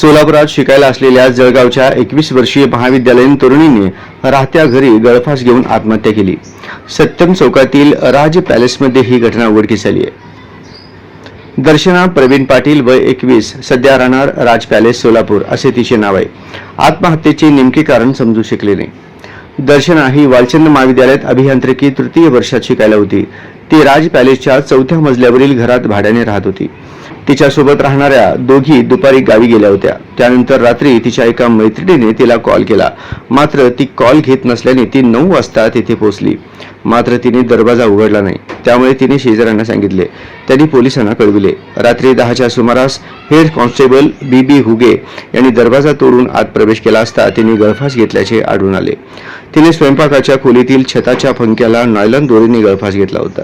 सोलापुरात शिकायला असलेल्या जळगावच्या एकवीस वर्षीय महाविद्यालयीन तरुणीने राहत्या घरी गळफास घेऊन आत्महत्या केली. सत्यम चौकातील राज पॅलेसमध्ये ही घटना उघडकीस आली आहे. दर्शना प्रवीण पाटील वय एकवीस सध्या राहणार राज पॅलेस सोलापूर असे तिचे नाव आहे. आत्महत्येचे नेमके कारण समजू शकले नाही. दर्शना ही वालचंद महाविद्यालयात अभियांत्रिकी तृतीय वर्षात शिकायला होती. ती राज पॅलेसच्या चौथ्या मजल्यावरील घरात भाड्याने राहत होती. तिच्यासोबत राहणाऱ्या दोघी दुपारी गावी गेल्या होत्या. त्यानंतर रात्री तिच्या एका मैत्रिणीने तिला कॉल केला. मात्र ती कॉल घेत नसल्याने ती नऊ वाजता तिथे पोहोचली. मात्र तिने दरवाजा उघडला नाही. त्यामुळे तिने शेजाऱ्यांना सांगितले. त्यांनी पोलिसांना कळविले. रात्री दहाच्या सुमारास हेड कॉन्स्टेबल बी बी हुगे यांनी दरवाजा तोडून आत प्रवेश केला असता तिने गळफास घेतल्याचे आढळून आले. तिने स्वयंपाकाच्या खोलीतील छताच्या फंक्याला नायलन दोरीने गळफास घेतला होता.